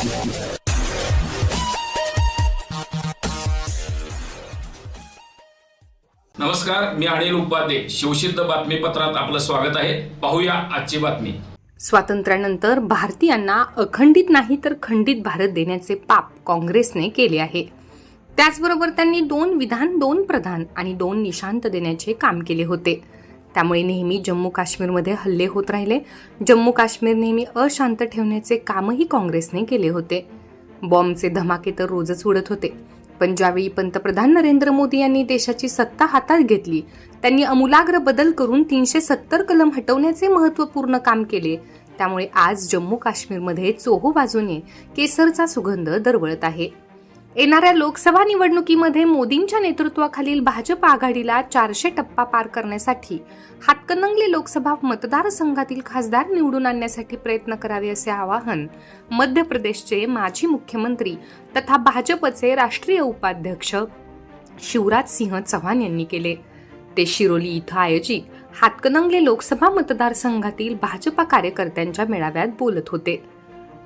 नमस्कार मी अनिल उपाध्ये. शिवसिद्ध बातमीपत्रात आपलं स्वागत आहे. पाहूया आजची बातमी. स्वातंत्र्यानंतर भारतीयांना अखंडित नाही तर खंडित भारत देण्याचे पाप काँग्रेसने केले आहे. त्याचबरोबर त्यांनी दोन विधान दोन प्रधान आणि दोन निशांत देण्याचे काम केले होते. त्यामुळे नेहमी जम्मू काश्मीरमध्ये हल्ले होत राहिले. जम्मू काश्मीर नेहमी अशांत ठेवण्याचे कामही काँग्रेसने केले होते. बॉम्बचे धमाके तर रोजच उडत होते. पण ज्यावेळी पंतप्रधान नरेंद्र मोदी यांनी देशाची सत्ता हातात घेतली त्यांनी अमूलाग्र बदल करून तीनशे सत्तर कलम हटवण्याचे महत्त्वपूर्ण काम केले. त्यामुळे आज जम्मू काश्मीरमध्ये चोहो बाजूने केसरचा सुगंध दरवळत आहे. येणाऱ्या लोकसभा निवडणुकीमध्ये मोदींच्या नेतृत्वाखालील भाजप आघाडीला चारशे टप्पा पार करण्यासाठी हातकणंगले लोकसभा मतदारसंघातील खासदार निवडून आणण्यासाठी प्रयत्न करावे असे आवाहन मध्य प्रदेशचे माजी मुख्यमंत्री तथा भाजपचे राष्ट्रीय उपाध्यक्ष शिवराज सिंह चव्हाण यांनी केले. ते शिरोली इथं आयोजित हातकणंगले लोकसभा मतदारसंघातील भाजपा कार्यकर्त्यांच्या मेळाव्यात बोलत होते.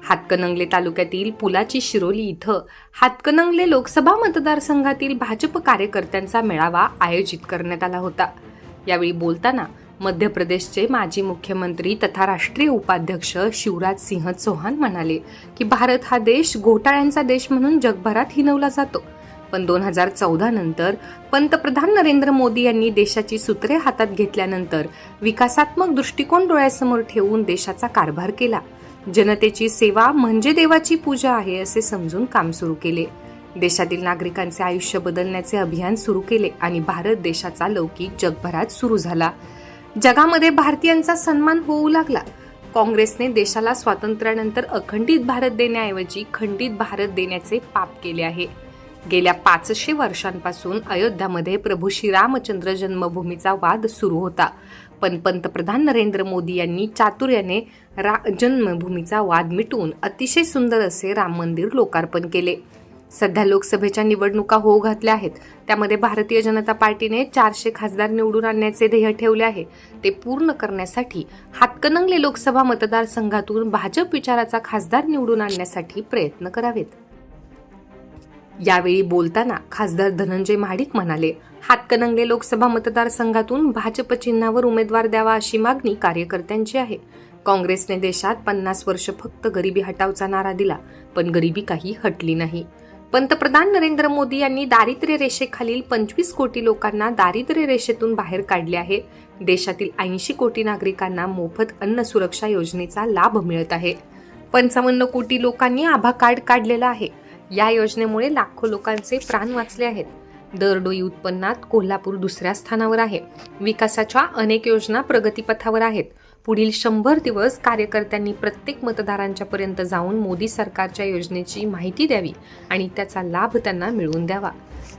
हातकणंगले तालुक्यातील पुलाची शिरोली इथं हातकणंगले लोकसभा मतदारसंघातील भाजप कार्यकर्त्यांचा मेळावा आयोजित करण्यात आला होता. यावेळी बोलताना मध्य प्रदेशचे माजी मुख्यमंत्री तथा राष्ट्रीय उपाध्यक्ष शिवराज सिंह चौहान म्हणाले की भारत हा देश घोटाळ्यांचा देश म्हणून जगभरात हिनवला जातो. पण दोन हजार चौदा नंतर पंतप्रधान नरेंद्र मोदी यांनी देशाची सूत्रे हातात घेतल्यानंतर विकासात्मक दृष्टिकोन डोळ्यासमोर ठेवून देशाचा कारभार केला. जनतेची सेवा म्हणजे देवाची पूजा आहे असे समजून काम सुरू केले. देशातील नागरिकांचे आयुष्य बदलण्याचे अभियान सुरू केले आणि भारत देशाचा लौकिक जगभरात सुरू झाला. जगामध्ये भारतीयांचा सन्मान होऊ लागला. काँग्रेसने देशाला स्वातंत्र्यानंतर अखंडित भारत देण्याऐवजी खंडित भारत देण्याचे पाप केले आहे. गेल्या पाचशे वर्षांपासून अयोध्यामध्ये प्रभू श्रीरामचंद्र जन्मभूमीचा वाद सुरू होता. पण पंतप्रधान नरेंद्र मोदी यांनी चातुर्याने रा जन्मभूमीचा वाद मिटवून अतिशय सुंदर असे राम मंदिर लोकार्पण केले. सध्या लोकसभेच्या निवडणुका होऊ घातल्या आहेत. त्यामध्ये भारतीय जनता पार्टीने चारशे खासदार निवडून आणण्याचे ध्येय ठेवले आहे. ते पूर्ण करण्यासाठी हातकणंगले लोकसभा मतदारसंघातून भाजप विचाराचा खासदार निवडून आणण्यासाठी प्रयत्न करावेत. यावेळी बोलताना खासदार धनंजय महाडिक म्हणाले हातकणंगले लोकसभा मतदारसंघातून भाजप चिन्हावर उमेदवार द्यावा अशी मागणी कार्यकर्त्यांची आहे. काँग्रेसने देशात पन्नास वर्ष फक्त गरिबी हटावचा नारा दिला पण गरिबी काही हटली नाही. पंतप्रधान नरेंद्र मोदी यांनी दारिद्र्य रेषेखालील पंचवीस कोटी लोकांना दारिद्र्य रेषेतून बाहेर काढले आहे. देशातील ऐंशी कोटी नागरिकांना मोफत अन्न सुरक्षा योजनेचा लाभ मिळत आहे. पंचावन्न कोटी लोकांनी आभा कार्ड काढलेला आहे. या योजनेमुळे लाखो लोकांचे प्राण वाचले आहेत. दरडोई उत्पन्नात कोल्हापूर दुसऱ्या स्थानावर आहे. विकासाच्या अनेक योजना प्रगतीपथावर आहेत. पुढील शंभर दिवस कार्यकर्त्यांनी प्रत्येक मतदारांच्या पर्यंत जाऊन मोदी सरकारच्या योजनेची माहिती द्यावी आणि त्याचा लाभ त्यांना मिळवून द्यावा.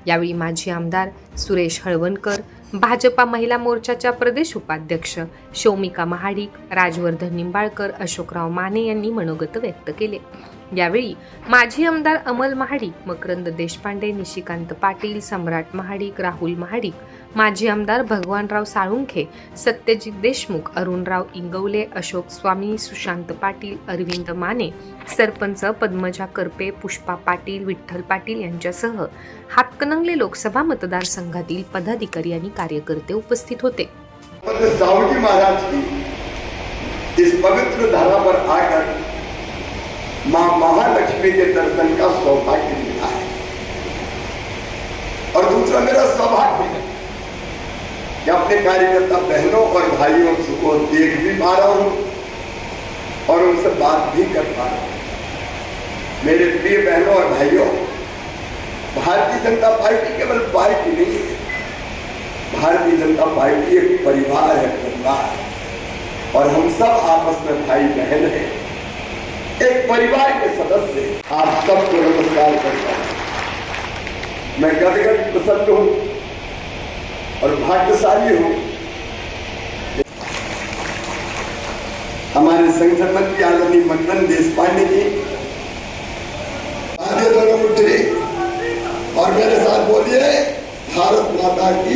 यावेळी माजी आमदार सुरेश हळवणकर भाजपा महिला मोर्चाच्या प्रदेश उपाध्यक्ष शौमिका महाडिक राजवर्धन निंबाळकर अशोकराव माने यांनी मनोगत व्यक्त केले. यावेळी माजी आमदार अमल महाडिक मकरंद देशपांडे निशिकांत पाटील सम्राट महाडिक राहुल महाडिक माजी आमदार भगवानराव साळुंखे सत्यजित देशमुख अरुणराव इंगवले अशोक स्वामी सुशांत पाटील अरविंद माने सरपंच पद्मजा करपे पुष्पा पाटील विठ्ठल पाटील यांच्यासह हातकणंगले लोकसभा मतदारसंघातील पदाधिकारी आणि कार्यकर्ते उपस्थित होते. महाराज इस पवित्र धारा पर आकर माँ महालक्ष्मी के दर्शन का सौभाग्य मिला है। और दूसरा मेरा सौभाग्य है कि अपने कार्यकर्ता बहनों और भाइयों को देख भी पा रहा हूँ और उनसे बात भी कर पा रहा हूँ। मेरे प्रिय बहनों और भाइयों, भारतीय जनता पार्टी केवल पार्टी नहीं है, भारतीय जनता पार्टी एक परिवार है, परिवार। और हम सब आपस में भाई बहन हैं। एक परिवार के सदस्य आप सबको नमस्कार करता हूँ। मैं गदगद प्रसन्न हूँ और भाग्यशाली हूँ। हमारे संगठन मंत्री आदरणीय देश पांडे जी। आगे दोनों मुठ्ठी और मेरे साथ बोलिए, भारत माता की